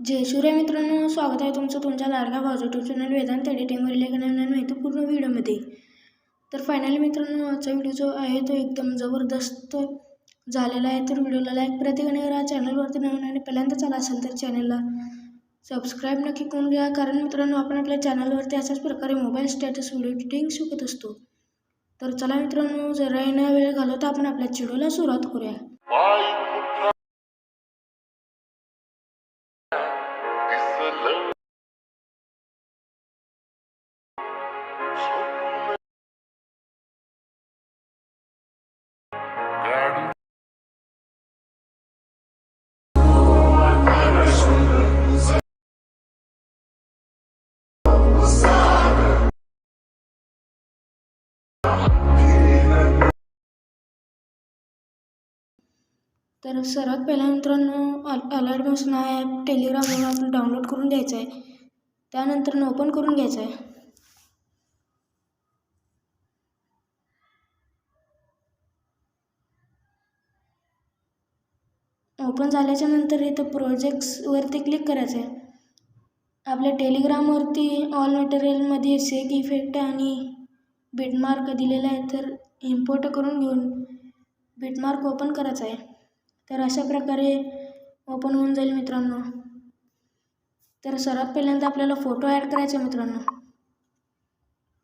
जय सूर्य मित्रांनो स्वागत आहे तुमचं तुमच्या लाडका भाऊचा यूट्यूब चॅनल वेदांत एडिटिंगवर लेखनांना माहिती माहितीपूर्ण व्हिडिओमध्ये. तर फायनली मित्रांनो आजचा व्हिडिओ जो आहे तो एकदम जबरदस्त झालेला आहे. तर व्हिडिओला लाईक प्रतिकाने करा. चॅनलवरती नवीन आणि पहिल्यांदाच आला असेल तर चॅनलला सबस्क्राईब नक्की करून घ्या. कारण मित्रांनो आपण आपल्या चॅनलवरती अशाच प्रकारे मोबाईल स्टॅटस व्हिडिओ एडिटिंग शिकत असतो. तर चला मित्रांनो जरा येण्या वेळ घालवता आपण आपल्या व्हिडिओला सुरुवात करूया. तर सर्वात पहिल्या मित्रांनो अल अलर्ट मोशन हा ॲप टेलिग्रामवर आपण डाउनलोड करून घ्यायचा आहे. त्यानंतर ओपन करून घ्यायचं आहे. ओपन झाल्याच्यानंतर इथं प्रोजेक्ट्सवरती क्लिक करायचं आहे. आपल्या टेलिग्रामवरती ऑल मटेरियलमध्ये सेक इफेक्ट आणि बिटमार्क दिलेला आहे तर इम्पोर्ट करून घेऊन बिटमार्क ओपन करायचा आहे. तर अशा प्रकारे ओपन होऊन जाईल मित्रांनो. तर सर्वात पहिल्यांदा आपल्याला फोटो ॲड करायचे आहे मित्रांनो.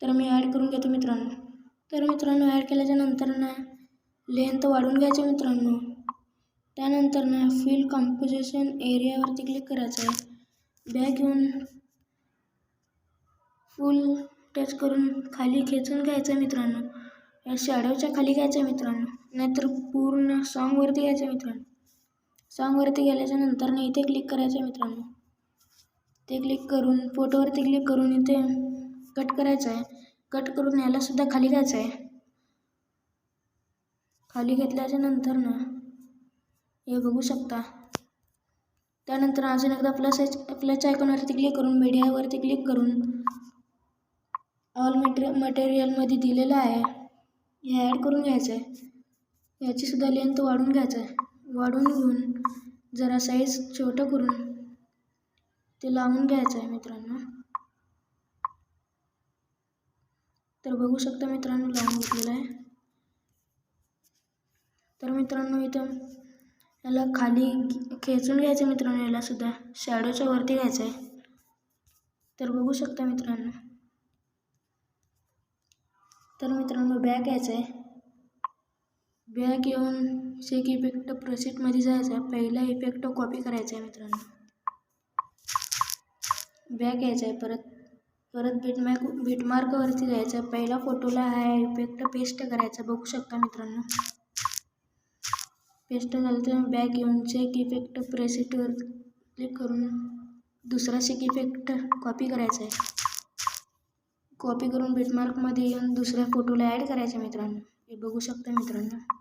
तर मी ॲड करून घेतो मित्रांनो. तर मित्रांनो ॲड केल्याच्यानंतर ना लेंथ वाढवून घ्यायचे मित्रांनो. त्यानंतर ना फील कॉम्पोजिशन एरियावरती क्लिक करायचं आहे. बॅग घेऊन फुल टच करून खाली खेचून घ्यायचं आहे मित्रांनो. या शॅडोच्या खाली घ्यायचं मित्रांनो. नाहीतर पूर्ण सॉन्गवरती घ्यायचं मित्रांनो. सॉन्गवरती गेल्याच्यानंतर ना इथे क्लिक करायचं आहे मित्रांनो. ते क्लिक करून फोटोवरती क्लिक करून इथे कट करायचं आहे कट करून यालासुद्धा खाली घ्यायचं आहे खाली घेतल्याच्या नंतर ना हे बघू शकता. त्यानंतर अजून एकदा प्लस प्लस आयकॉनवरती क्लिक करून मीडियावरती क्लिक करून ऑल मटेरि मटेरियलमध्ये दिलेलं आहे. हे ॲड करून घ्यायचं आहे याचीसुद्धा लेंथ वाढवून घ्यायचं आहे वाढून घेऊन जरा साईज छोटं करून ते लावून घ्यायचं आहे मित्रांनो. तर बघू शकता मित्रांनो लावून घेतलेलं आहे. तर मित्रांनो इथं याला खाली खेचून घ्यायचं मित्रांनो यालासुद्धा. शॅडोच्या वरती घ्यायचं आहे तर बघू शकता मित्रांनो. तर मित्रांनो बॅक यायचं आहे बॅक येऊन शेक इफेक्ट प्रोसेटमध्ये जायचं आहे. पहिला इफेक्ट कॉपी करायचा आहे मित्रांनो. बॅक यायचं आहे. परत परत बीटमॅक बिटमार्कवरती जायचं आहे. पहिला फोटोला हा इफेक्ट पेस्ट करायचा. बघू शकता मित्रांनो. पेस्ट झालं तर बॅक येऊन चेक इफेक्ट प्रेसेटवर क्लिक करून दुसरा शेक इफेक्ट कॉपी करायचा आहे. कॉपी करून बिटमार्कमध्ये येऊन दुसऱ्या फोटोला ॲड करायचं मित्रांनो. हे बघू शकता मित्रांनो.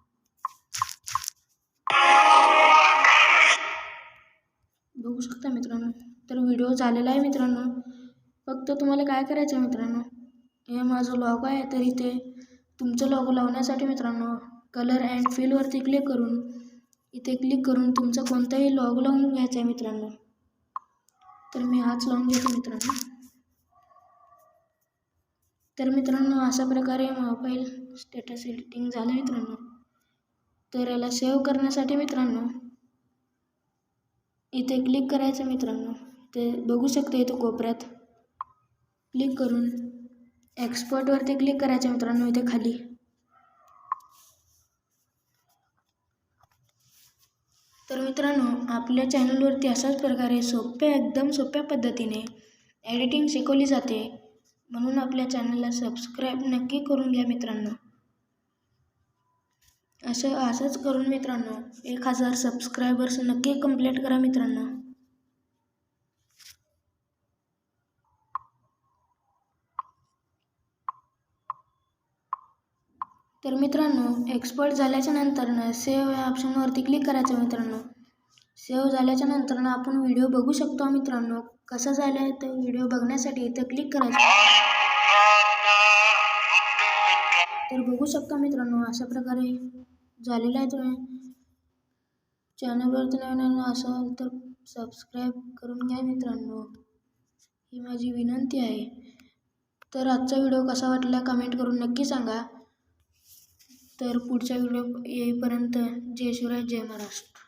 झालेला आहे मित्रांनो. फक्त तुम्हाला काय करायचं आहे मित्रांनो? हे माझं लॉगो आहे तर इथे तुमचं लॉगो लावण्यासाठी मित्रांनो कलर अँड फिलवरती क्लिक करून इथे क्लिक करून तुमचा कोणताही लॉग लावून घ्यायचा आहे मित्रांनो. तर मी हाच लावून घेतो मित्रांनो. तर मित्रांनो अशा प्रकारे मोबाईल स्टेटस एडिटिंग झालं मित्रांनो. तर याला सेव्ह करण्यासाठी मित्रांनो इथे क्लिक करायचं मित्रांनो. ते बघू शकता इथं कोपऱ्यात. क्लिक करून एक्सपोर्टवरती क्लिक करायचं मित्रांनो इथे खाली. तर मित्रांनो आपल्या चॅनलवरती अशाच प्रकारे सोप्या एकदम सोप्या पद्धतीने एडिटिंग शिकवली जाते. म्हणून आपल्या चॅनलला सबस्क्राईब नक्की करून घ्या मित्रांनो. असं असंच करून मित्रांनो एक हजार सबस्क्रायबर्स नक्की कंप्लीट करा मित्रांनो. तर मित्रांनो एक्सपर्ट झाल्याच्यानंतर सेव्ह या ऑप्शनवरती क्लिक करायचं मित्रांनो. सेव्ह झाल्याच्यानंतर आपण व्हिडिओ बघू शकतो मित्रांनो. कसा झालं आहे तर व्हिडिओ बघण्यासाठी इथं क्लिक करायचं. तर बघू शकता मित्रांनो अशा प्रकारे झालेलं आहे तुम्ही. चॅनलवरती नवीन असाल तर सबस्क्राईब करून घ्या मित्रांनो. ही माझी विनंती आहे. तर आजचा व्हिडिओ कसा वाटला कमेंट करून नक्की सांगा. तर पुढचा व्हिडिओ येईपर्यंत जय शिवराय जय महाराष्ट्र.